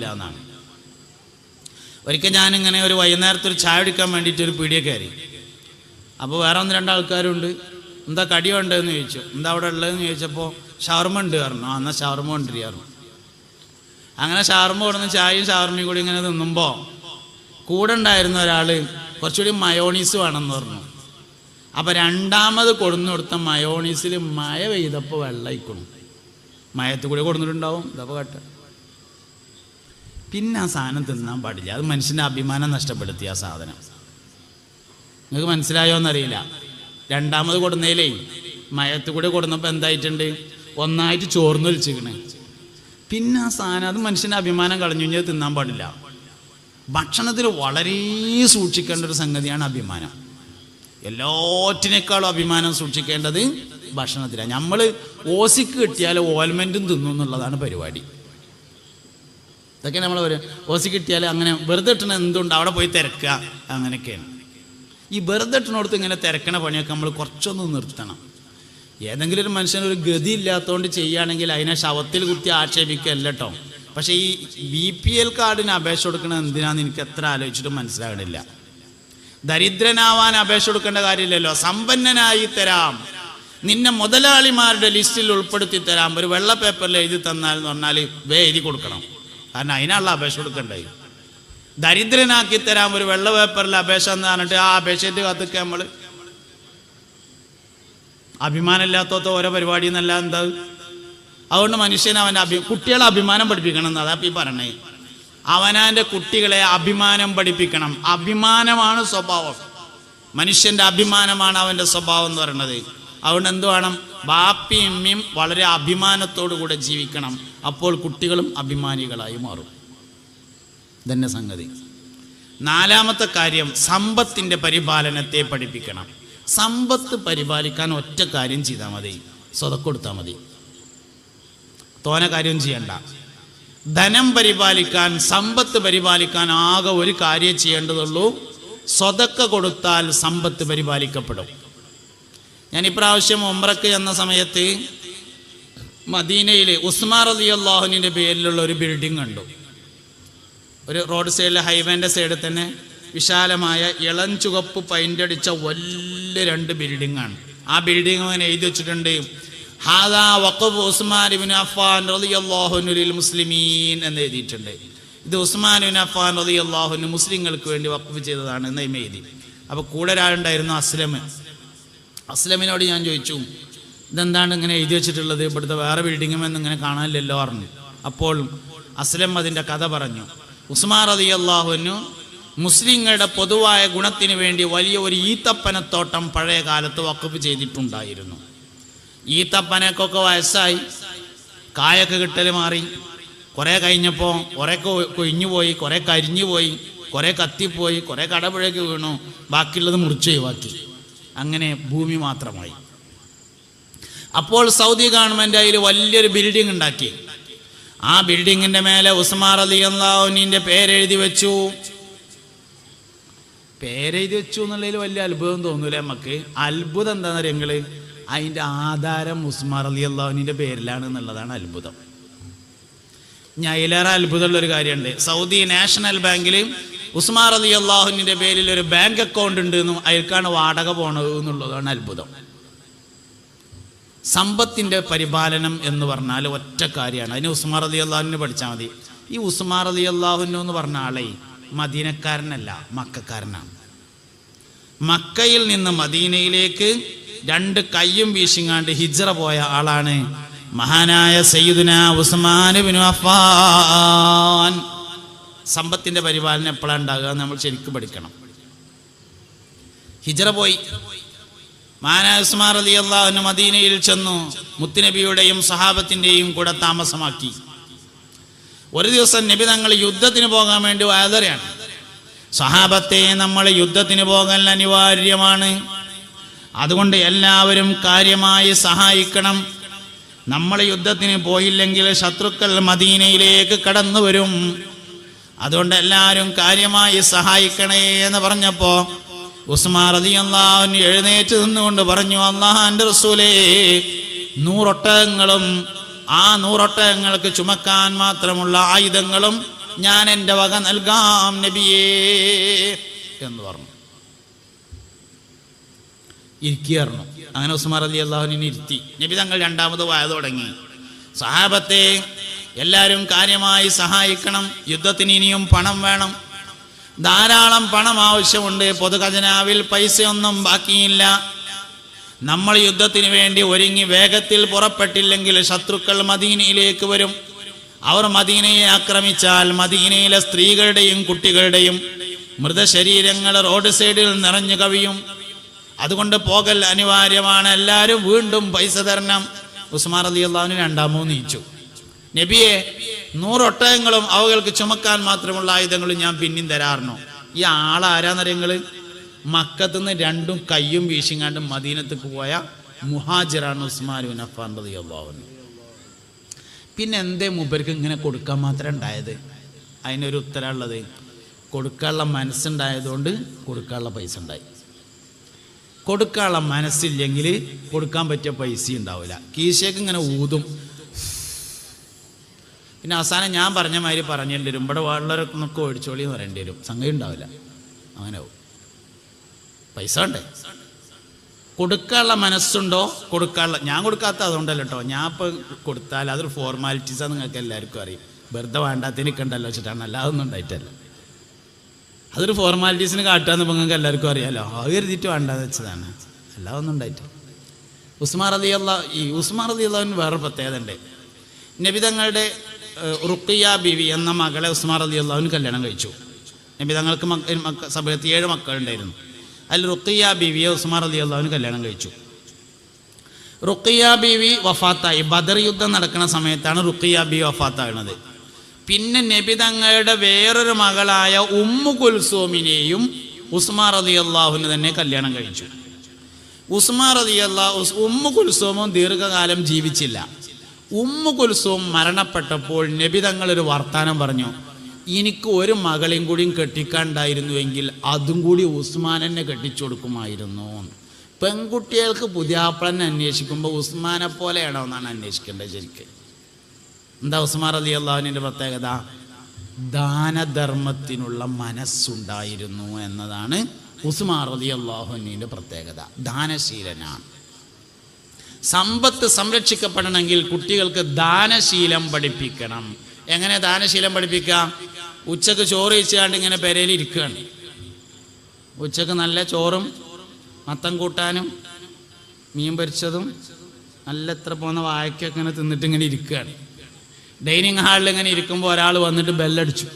പാടില്ല എന്നാണ്. ഒരിക്കൽ ഞാനിങ്ങനെ ഒരു വൈകുന്നേരത്ത് ഒരു ചായ കുടിക്കാൻ വേണ്ടിയിട്ട് ഒരു പീടിയ കയറി. അപ്പോൾ വേറെ ഒന്ന് രണ്ട് ആൾക്കാരുണ്ട് എന്താ കടി വേണ്ടതെന്ന് ചോദിച്ചു. എന്താ അവിടെ ഉള്ളതെന്ന് ചോദിച്ചപ്പോൾ ഷവർമ ഉണ്ട് പറഞ്ഞു. ആ എന്നാൽ ഷവർമ കൊണ്ടിരിക്കാറുണ്ട് അങ്ങനെ ഷവർമ കൊടുന്ന് ചായയും ഷവർമയും കൂടി ഇങ്ങനെ തിന്നുമ്പോൾ കൂടെ ഉണ്ടായിരുന്ന ഒരാൾ കുറച്ചുകൂടി മയോണീസ് വേണമെന്ന് പറഞ്ഞു. അപ്പോൾ രണ്ടാമത് കൊടുന്നു കൊടുത്ത മയോണീസിൽ മഴ പെയ്തപ്പോൾ വെള്ളയിക്കണം മയത്ത് കൂടി കൊടുത്തിട്ടുണ്ടാവും ഇതപ്പോൾ കട്ട പിന്നെ ആ സാധനം തിന്നാൻ പാടില്ല. അത് മനുഷ്യന്റെ അഭിമാനം നഷ്ടപ്പെടുത്തി ആ സാധനം. നിങ്ങൾക്ക് മനസ്സിലായോ എന്നറിയില്ല. രണ്ടാമത് കൊടുന്നതിലേ മയത്ത് കൂടി കൊടുന്നപ്പോൾ എന്തായിട്ടുണ്ട്? ഒന്നായിട്ട് ചോർന്ന് വലിച്ചിക്കണേ പിന്നെ ആ സാധനം അത് മനുഷ്യന്റെ അഭിമാനം കളഞ്ഞു കഴിഞ്ഞാൽ തിന്നാൻ പാടില്ല. ഭക്ഷണത്തിൽ വളരെ സൂക്ഷിക്കേണ്ട ഒരു സംഗതിയാണ് അഭിമാനം. എല്ലാറ്റിനേക്കാളും അഭിമാനം സൂക്ഷിക്കേണ്ടത് ഭക്ഷണത്തിലാണ്. നമ്മൾ ഓസിക്ക് കിട്ടിയാൽ ഓൽമെന്റും തിന്നു എന്നുള്ളതാണ് പരിപാടി. ഇതൊക്കെ നമ്മൾ ഒരു ഓസി കിട്ടിയാൽ അങ്ങനെ വെറുതെ ഇട്ടണ എന്തുണ്ട്? അവിടെ പോയി തിരക്കുക. അങ്ങനെയൊക്കെയാണ്. ഈ വെറുതെ ഇട്ടണോടത്ത് ഇങ്ങനെ തിരക്കണ പണിയൊക്കെ നമ്മൾ കുറച്ചൊന്ന് നിർത്തണം. ഏതെങ്കിലും ഒരു മനുഷ്യന് ഒരു ഗതി ഇല്ലാത്തതുകൊണ്ട് ചെയ്യുകയാണെങ്കിൽ അതിനെ ശവത്തിൽ കുത്തി ആക്ഷേപിക്കുകയല്ല കേട്ടോ പക്ഷേ ഈ ബി പി എൽ കാർഡിന് അപേക്ഷ കൊടുക്കണത് എന്തിനാന്ന് എനിക്ക് എത്ര ആലോചിച്ചിട്ടും മനസ്സിലാകണില്ല. ദരിദ്രനാവാൻ അപേക്ഷ കൊടുക്കേണ്ട കാര്യമില്ലല്ലോ. സമ്പന്നനായി തരാം. നിന്നെ മുതലാളിമാരുടെ ലിസ്റ്റിൽ ഉൾപ്പെടുത്തി തരാം. ഒരു വെള്ള പേപ്പറിൽ എഴുതി തന്നാൽ എന്ന് പറഞ്ഞാൽ വേ എഴുതി കൊടുക്കണം. കാരണം അതിനുള്ള അപേക്ഷ കൊടുക്കണ്ടായി ദരിദ്രനാക്കി തരാൻ ഒരു വെള്ള പേപ്പറിൽ അപേക്ഷ എന്ന് പറഞ്ഞിട്ട് ആ അപേക്ഷയിട്ട് കത്തിക്കുക നമ്മൾ അഭിമാനമില്ലാത്ത ഓരോ പരിപാടി എന്നല്ല എന്താ? അതുകൊണ്ട് മനുഷ്യൻ അവന്റെ അഭി കുട്ടികളെ അഭിമാനം പഠിപ്പിക്കണം എന്ന് അതാ ഈ പറഞ്ഞേ. അവനാന്റെ കുട്ടികളെ അഭിമാനം പഠിപ്പിക്കണം. അഭിമാനമാണ് സ്വഭാവം. മനുഷ്യന്റെ അഭിമാനമാണ് അവന്റെ സ്വഭാവം എന്ന് പറയുന്നത്. അതുകൊണ്ട് എന്ത് വേണം? ബാപ്പിയും അമ്മയും വളരെ അഭിമാനത്തോടു കൂടെ ജീവിക്കണം. അപ്പോൾ കുട്ടികളും അഭിമാനികളായി മാറും. ഇതന്നെ സംഗതി. നാലാമത്തെ കാര്യം സമ്പത്തിന്റെ പരിപാലനത്തെ പഠിപ്പിക്കണം. സമ്പത്ത് പരിപാലിക്കാൻ ഒറ്റ കാര്യം ചെയ്താൽ മതി. സ്വതക്കൊടുത്താൽ മതി. തോന കാര്യം ചെയ്യണ്ട. ധനം പരിപാലിക്കാൻ സമ്പത്ത് പരിപാലിക്കാൻ ആകെ ഒരു കാര്യം ചെയ്യേണ്ടതുള്ളൂ. സ്വതക്ക കൊടുത്താൽ സമ്പത്ത് പരിപാലിക്കപ്പെടും. ഞാൻ ഇപ്രാവശ്യം ഒമ്രക്ക് എന്ന സമയത്ത് മദീനയിൽ ഉസ്മാർ അലി അള്ളാഹുനിന്റെ പേരിലുള്ള ഒരു ബിൽഡിംഗ് കണ്ടു. ഒരു റോഡ് സൈഡിലെ ഹൈവേന്റെ സൈഡിൽ തന്നെ വിശാലമായ ഇളം ചുവപ്പ് പൈന്റടിച്ച വലിയ രണ്ട് ബിൽഡിങ്ങാണ് ആ ബിൽഡിംഗ് അങ്ങനെ എഴുതി വെച്ചിട്ടുണ്ട്. ഹാദാ വഖഫ് ഉസ്മാൻ ഇബ്നു അഫ്ഫാൻ റലി അള്ളാഹുനുലിൽ മുസ്ലിമീൻ എന്ന് എഴുതിയിട്ടുണ്ട്. ഇത് ഉസ്മാൻ ഇബ്നു അഫ്ഫാൻ റളിയല്ലാഹു മുസ്ലിങ്ങൾക്ക് വേണ്ടി വഖഫ് ചെയ്തതാണ് എന്ന് എഴുതി. അപ്പോൾ കൂടെ ഒരാളുണ്ടായിരുന്നു അസ്ലം അസ്ലമിനോട് ഞാൻ ചോദിച്ചു ഇതെന്താണ് ഇങ്ങനെ എഴുതി വെച്ചിട്ടുള്ളത്? ഇവിടുത്തെ വേറെ ബിൽഡിങ്ങുമെന്ന് ഇങ്ങനെ കാണാനില്ലല്ലോ പറഞ്ഞു. അപ്പോൾ അസ്ലം അതിന്റെ കഥ പറഞ്ഞു. ഉസ്മാൻ റതി അള്ളാഹുവിനു മുസ്ലിങ്ങളുടെ പൊതുവായ ഗുണത്തിന് വേണ്ടി വലിയ ഒരു ഈത്തപ്പനത്തോട്ടം പഴയ കാലത്ത് വക്കപ്പ് ചെയ്തിട്ടുണ്ടായിരുന്നു. ഈത്തപ്പനക്കൊക്കെ വയസ്സായി. കായൊക്കെ കിട്ടൽ മാറി. കുറേ കഴിഞ്ഞപ്പോൾ കുറേ കൊഴിഞ്ഞു പോയി കുറേ കരിഞ്ഞു പോയി കുറേ കത്തിപ്പോയി കുറേ കടപുഴയ്ക്ക് വീണു. ബാക്കിയുള്ളത് മുറിച്ച് ഒഴിവാക്കി. അങ്ങനെ ഭൂമി മാത്രമായി. അപ്പോൾ സൗദി ഗവൺമെന്റ് അതിൽ വലിയൊരു ബിൽഡിംഗ് ഉണ്ടാക്കി. ആ ബിൽഡിങ്ങിന്റെ മേലെ ഉസ്മാർ അലി അള്ളാഹുനിന്റെ പേരെഴുതി വെച്ചു. പേരെഴുതി വെച്ചു എന്നുള്ളതിൽ വലിയ അത്ഭുതം തോന്നൂല നമുക്ക് അത്ഭുതം എന്താണെന്ന് അറിയങ്ങൾ അതിന്റെ ആധാരം ഉസ്മാർ അലി അള്ളാഹുനിന്റെ പേരിലാണ് എന്നുള്ളതാണ് അത്ഭുതം. ഞാൻ അതിലേറെ അത്ഭുതമുള്ള ഒരു കാര്യമുണ്ട്. സൗദി നാഷണൽ ബാങ്കിൽ ഉസ്മാർ അലി അള്ളാഹുവിന്റെ പേരിൽ ഒരു ബാങ്ക് അക്കൗണ്ട് ഉണ്ട് എന്നും അയാൾക്കാണ് വാടക പോണത് എന്നുള്ളതാണ് അത്ഭുതം. സമ്പത്തിന്റെ പരിപാലനം എന്ന് പറഞ്ഞാൽ ഒറ്റ കാര്യമാണ്. അതിന് ഉസ്മാർ അലി അള്ളാഹുവിനെ പഠിച്ചാൽ മതി. ഈ ഉസ്മാർ അലി അള്ളാഹുവിനു എന്ന് പറഞ്ഞ ആളെ മദീനക്കാരനല്ല മക്കാരനാണ്. മക്കയിൽ നിന്ന് മദീനയിലേക്ക് രണ്ട് കയ്യും വീശിങ്ങാണ്ട് ഹിജ്റ പോയ ആളാണ് മഹാനായ സയ്യിദുന ഉസ്മാൻ ബിനു അഫ്ഫാൻ. സമ്പത്തിന്റെ പരിപാലനം എപ്പോഴാണ് ഉണ്ടാകുക നമ്മൾ ശരിക്കും പഠിക്കണം. ഹിജറ പോയി. മാനാസ്മാർ അലി അള്ളാഹുന് മദീനയിൽ ചെന്നു മുത്തുനബിയുടെയും സഹാബത്തിന്റെയും കൂടെ താമസമാക്കി. ഒരു ദിവസം നബി തങ്ങൾ യുദ്ധത്തിന് പോകാൻ വേണ്ടി വാതരയാണ് സഹാബത്തെ നമ്മൾ യുദ്ധത്തിന് പോകാൻ അനിവാര്യമാണ്. അതുകൊണ്ട് എല്ലാവരും കാര്യമായി സഹായിക്കണം. നമ്മൾ യുദ്ധത്തിന് പോയില്ലെങ്കിൽ ശത്രുക്കൾ മദീനയിലേക്ക് കടന്നു വരും അതുകൊണ്ട് എല്ലാവരും കാര്യമായി സഹായിക്കണേ എന്ന് പറഞ്ഞപ്പോ ഉസ്മാൻ റതി അള്ളാഹുൻ എഴുന്നേറ്റ് നിന്നുകൊണ്ട് പറഞ്ഞു അള്ളാഹാന്റെ റസൂലേ നൂറൊട്ടകങ്ങളും ആ നൂറൊട്ടകങ്ങൾക്ക് ചുമക്കാൻ മാത്രമുള്ള ആയുധങ്ങളും ഞാൻ എന്റെ വക നൽകാം നബിയേ എന്ന് പറഞ്ഞു. ഇരിക്കുകയായിരുന്നു. അങ്ങനെ ഉസ്മാർ അലി അള്ളാഹുവിനെ ഇരുത്തി. നബി തങ്ങൾ രണ്ടാമത് വായ തുടങ്ങി. സഹാബത്തെ എല്ലാവരും കാര്യമായി സഹായിക്കണം. യുദ്ധത്തിന് ഇനിയും പണം വേണം. ധാരാളം പണം ആവശ്യമുണ്ട്. പൊതുഖജനാവിൽ പൈസയൊന്നും ബാക്കിയില്ല. നമ്മൾ യുദ്ധത്തിന് വേണ്ടി ഒരുങ്ങി വേഗത്തിൽ പുറപ്പെട്ടില്ലെങ്കിൽ ശത്രുക്കൾ മദീനയിലേക്ക് വരും. അവർ മദീനയെ ആക്രമിച്ചാൽ മദീനയിലെ സ്ത്രീകളുടെയും കുട്ടികളുടെയും മൃതശരീരങ്ങൾ റോഡ് സൈഡിൽ നിറഞ്ഞു കവിയും. അതുകൊണ്ട് പോകൽ അനിവാര്യമാണ്. എല്ലാവരും വീണ്ടും പൈസ തരണം. ഉസ്മാർ അലി അള്ളാഹുവിന് രണ്ടാമോ നീച്ചു. നബിയെ നൂറൊട്ടകങ്ങളും അവകൾക്ക് ചുമക്കാൻ മാത്രമുള്ള ആയുധങ്ങളും ഞാൻ പിന്നെയും തരാറുണ്ടോ? ഈ ആളാരാന്നറിയങ്ങൾ മക്കത്തുനിന്ന് രണ്ടും കയ്യും വീശിങ്ങാണ്ട് മദീനത്തേക്ക് പോയ മുഹാജിറാണ് ഉസ്മാൻ ഉനഫാൻ അഫാൻ പിന്നെ എന്തേ മുബർക്ക് ഇങ്ങനെ കൊടുക്കാൻ മാത്രം ഉണ്ടായത്? അതിനൊരു ഉത്തരമുള്ളത് കൊടുക്കാനുള്ള മനസ്സുണ്ടായതുകൊണ്ട് കൊടുക്കാനുള്ള പൈസ ഉണ്ടായി. കൊടുക്കാനുള്ള മനസ്സില്ലെങ്കിൽ കൊടുക്കാൻ പറ്റിയ പൈസ ഉണ്ടാവില്ല. കീശയ്ക്ക് ഇങ്ങനെ ഊതും പിന്നെ അവസാനം ഞാൻ പറഞ്ഞ മാതിരി പറഞ്ഞേണ്ടി വരും. ഇവിടെ വെള്ളരൊക്കെ ഒഴിച്ചോളി എന്ന് പറയേണ്ടി വരും. സംഗതി ഉണ്ടാവില്ല. അങ്ങനെ ആവും. പൈസ ഉണ്ടേ കൊടുക്കാനുള്ള മനസ്സുണ്ടോ? കൊടുക്കാനുള്ള ഞാൻ കൊടുക്കാത്ത അതുകൊണ്ടല്ലോ കേട്ടോ ഞാൻ ഇപ്പം കൊടുത്താൽ അതൊരു ഫോർമാലിറ്റീസാണ് നിങ്ങൾക്ക് എല്ലാവർക്കും അറിയും. വെറുതെ വേണ്ടാത്ത കണ്ടല്ലോ വെച്ചിട്ടാണ്. അല്ലാതെ ഒന്നും ഉണ്ടായിട്ടല്ല. അതൊരു ഫോർമാലിറ്റീസിന് കാട്ടുകയെന്ന് ഇപ്പം നിങ്ങൾക്ക് എല്ലാവർക്കും അറിയാമല്ലോ അത് കരുതിയിട്ട് വേണ്ടാന്ന് വെച്ചതാണ്. അല്ലാതെ ഒന്നും ഉണ്ടായിട്ട് ഉസ്മാർ അലി ഈ ഉസ്മാർ അലി അള്ളാഹുവിന് വേറെ പ്രത്യേകത ഉണ്ട്. നബിതങ്ങളുടെ റുക്കിയ ബിവി എന്ന മകളെ ഉസ്മാർ അലി അള്ളാഹുവിന് കല്യാണം കഴിച്ചു. നബി തങ്ങൾക്ക് മക്ക സഭയത്ത് ഏഴ് മക്കളുണ്ടായിരുന്നു. അതിൽ റുക്കിയ ബിവിയെ ഉസ്മാർ അലി അള്ളാഹുവിന് കല്യാണം കഴിച്ചു. റുക്കിയ ബിവി വഫാത്തായി. ബദർ യുദ്ധം നടക്കുന്ന സമയത്താണ് റുക്കിയ ബി വഫാത്താകുന്നത്. പിന്നെ നബി തങ്ങളുടെ വേറൊരു മകളായ ഉമ്മു കുൽസോമിനെയും ഉസ്മാർ അലി അള്ളാഹുവിന് തന്നെ കല്യാണം കഴിച്ചു. ഉസ്മാർ അലി അള്ളാഹു ഉമ്മു കുൽസോമും ദീർഘകാലം ജീവിച്ചില്ല. ഉമ്മു കുൽസോം മരണപ്പെട്ടപ്പോൾ നബി തങ്ങളൊരു വർത്താനം പറഞ്ഞു. എനിക്ക് ഒരു മകളെയും കൂടിയും കെട്ടിക്കാണ്ടായിരുന്നുവെങ്കിൽ അതും കൂടി ഉസ്മാൻ എന്നെ കെട്ടിച്ചു കൊടുക്കുമായിരുന്നു. പെൺകുട്ടികൾക്ക് പുതിയാപ്പളനെ അന്വേഷിക്കുമ്പോൾ ഉസ്മാനെ പോലെയാണോ എന്നാണ് അന്വേഷിക്കേണ്ടത് ശരിക്കും. എന്താ ഉസ്മാൻ അലി അള്ളാഹുവിന്റെ പ്രത്യേകത? ദാനധർമ്മത്തിനുള്ള മനസ്സുണ്ടായിരുന്നു എന്നതാണ് ഉസ്മാർ അലി അള്ളാഹുവിന്റെ പ്രത്യേകത. ദാനശീലനാണ്. സമ്പത്ത് സംരക്ഷിക്കപ്പെടണമെങ്കിൽ കുട്ടികൾക്ക് ദാനശീലം പഠിപ്പിക്കണം. എങ്ങനെ ദാനശീലം പഠിപ്പിക്കാം ഉച്ചയ്ക്ക് ചോറ് വെച്ചാണ്ട് ഇങ്ങനെ പെരയിൽ ഇരിക്കുകയാണ് ഉച്ചയ്ക്ക് നല്ല ചോറും മത്തം കൂട്ടാനും മീൻ പൊരിച്ചതും നല്ല എത്ര പോകുന്ന വായക്കൊക്കെ ഇങ്ങനെ തിന്നിട്ട് ഇങ്ങനെ ഇരിക്കുകയാണ് ഡൈനിങ് ഹാളിൽ ഇങ്ങനെ ഇരിക്കുമ്പോൾ ഒരാൾ വന്നിട്ട് ബെല്ലടിച്ചു.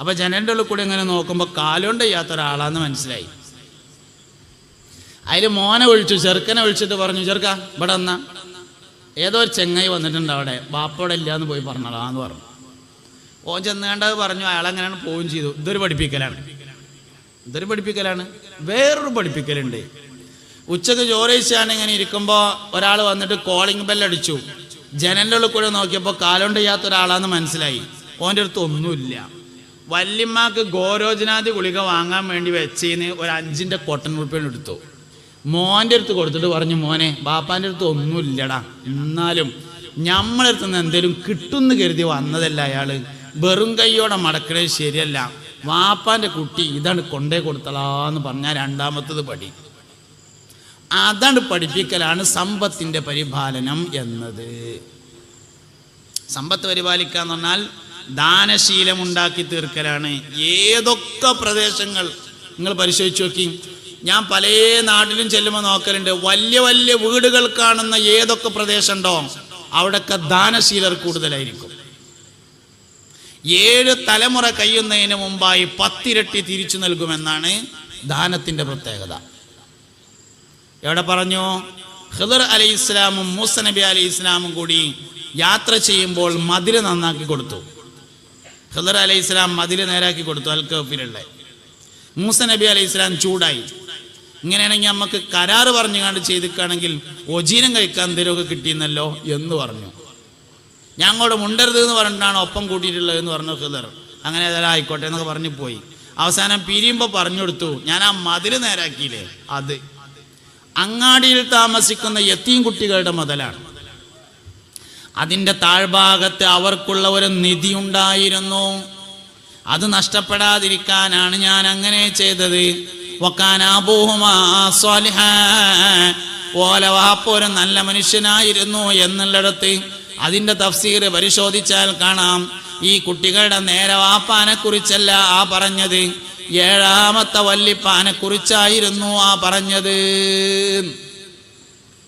അപ്പോൾ ജനന്റെ ഉള്ളിൽ കൂടി ഇങ്ങനെ നോക്കുമ്പോൾ കാലുകൊണ്ട് ചെയ്യാത്ത ഒരാളാന്ന് മനസ്സിലായി. അതിൽ മോനെ വിളിച്ചു ചെറുക്കനെ വിളിച്ചിട്ട് പറഞ്ഞു ചെറുക്ക ഇവിടെ എന്നാ ഏതോ ഒരു ചെങ്ങായി വന്നിട്ടുണ്ട് അവിടെ ബാപ്പോടെ ഇല്ല എന്ന് പോയി പറഞ്ഞതാന്ന് പറഞ്ഞു. ഓൻ ചെന്നുകണ്ടത് പറഞ്ഞു അയാൾ അങ്ങനെയാണ് പോവുകയും ചെയ്തു. ഇതൊരു പഠിപ്പിക്കലാണ്. ഇതൊരു പഠിപ്പിക്കലാണ്. വേറൊരു പഠിപ്പിക്കലുണ്ട്. ഉച്ചയ്ക്ക് ചോറയിച്ചാണ് ഇങ്ങനെ ഇരിക്കുമ്പോൾ ഒരാൾ വന്നിട്ട് കോളിംഗ് ബെല്ലടിച്ചു ജനലിന്റെ ഉള്ളിൽ കൂടെ നോക്കിയപ്പോൾ കാലുകൊണ്ട് ചെയ്യാത്ത ഒരാളാന്ന് മനസ്സിലായി. ഓന്റെ അടുത്ത് ഒന്നുമില്ല. വല്യമ്മക്ക് ഗോരോജനാദി ഗുളിക വാങ്ങാൻ വേണ്ടി വെച്ചതിന് ഒരു അഞ്ചിന്റെ കോട്ടൺ ഉറുപ്പ്യാണ് എടുത്തു. മോന്റെ അടുത്ത് കൊടുത്തിട്ട് പറഞ്ഞു മോനെ ബാപ്പാന്റെ അടുത്ത് ഒന്നുമില്ലടാ. എന്നാലും നമ്മളെ അടുത്ത് നിന്ന് എന്തേലും കിട്ടുമെന്ന് കരുതി വന്നതല്ല അയാൾ വെറും കൈയോടെ മടക്കണേ ശരിയല്ല. വാപ്പാന്റെ കുട്ടി ഇതാണ് കൊണ്ടേ കൊടുത്തളാന്ന് പറഞ്ഞാൽ രണ്ടാമത്തത് പടി. അതാണ് പഠിപ്പിക്കലാണ് സമ്പത്തിന്റെ പരിപാലനം എന്നത്. സമ്പത്ത് പരിപാലിക്കുക എന്ന് പറഞ്ഞാൽ ദാനശീലം ഉണ്ടാക്കി തീർക്കലാണ്. ഏതൊക്കെ പ്രദേശങ്ങൾ? നിങ്ങൾ പരിശോധിച്ച് നോക്കി. ഞാൻ പല നാട്ടിലും ചെല്ലുമ്പോൾ നോക്കലുണ്ട്. വലിയ വലിയ വീടുകൾ കാണുന്ന ഏതൊക്കെ പ്രദേശമുണ്ടോ അവിടെയൊക്കെ ദാനശീലർ കൂടുതലായിരിക്കും. ഏഴ് തലമുറ കഴിയുന്നതിന് മുമ്പായി പത്തിരട്ടി തിരിച്ചു നൽകുമെന്നാണ് ദാനത്തിന്റെ പ്രത്യേകത. എവിടെ പറഞ്ഞു? ഹിദർ അലി ഇസ്ലാമും മൂസ നബി അലി ഇസ്ലാമും കൂടി യാത്ര ചെയ്യുമ്പോൾ മതിൽ നന്നാക്കി കൊടുത്തു. ഹിദർ അലി ഇസ്ലാം മതിൽ നേരാക്കി കൊടുത്തു അൽ മൂസ നബി അലി ഇസ്ലാം ചൂടായി. ഇങ്ങനെയാണെങ്കിൽ നമുക്ക് കരാറ് പറഞ്ഞു കണ്ട് ചെയ്തിക്കാണെങ്കിൽ ഒജീനം കഴിക്കാൻ എന്തെങ്കിലുമൊക്കെ കിട്ടിയെന്നല്ലോ എന്ന് പറഞ്ഞു. ഞാൻ അങ്ങോട്ട് മുണ്ടരുത് എന്ന് പറഞ്ഞിട്ടാണ് ഒപ്പം കൂട്ടിയിട്ടുള്ളത് എന്ന് പറഞ്ഞു ഖിദർ. അങ്ങനെ ഏതായാലും ആയിക്കോട്ടെ എന്നൊക്കെ പറഞ്ഞു പോയി. അവസാനം പിരിയുമ്പോൾ പറഞ്ഞു കൊടുത്തു ഞാൻ ആ മതിൽ നേരാക്കിയില്ലേ? അത്. അങ്ങാടിയിൽ താമസിക്കുന്ന എത്തീം കുട്ടികളുടെ മുതലാണ്. അതിന്റെ താഴ്ഭാഗത്ത് അവർക്കുള്ള ഒരു നിധി ഉണ്ടായിരുന്നു. അത് നഷ്ടപ്പെടാതിരിക്കാനാണ് ഞാൻ അങ്ങനെ ചെയ്തത്. ഓല വാപ്പ ഒരു നല്ല മനുഷ്യനായിരുന്നു എന്നുള്ളിടത്ത് അതിന്റെ തഫ്സീർ പരിശോധിച്ചാൽ കാണാം. ഈ കുട്ടികളുടെ നേരെ വാപ്പാനെ കുറിച്ചല്ല ആ പറഞ്ഞത്. ഏഴാമത്തെ വല്ലിപ്പാനെ കുറിച്ചായിരുന്നു ആ പറഞ്ഞത്.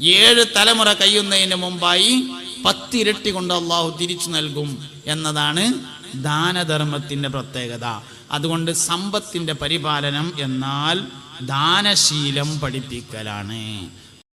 ഏഴ് തലമുറ കഴിയുന്നതിന് മുമ്പായി പത്തിരട്ടി കൊണ്ട് അള്ളാഹു തിരിച്ചു നൽകും എന്നതാണ് ദാനധർമ്മത്തിന്റെ പ്രത്യേകത. അതുകൊണ്ട് സമ്പത്തിന്റെ പരിപാലനം എന്നാൽ ദാനശീലം പഠിപ്പിക്കലാണ്.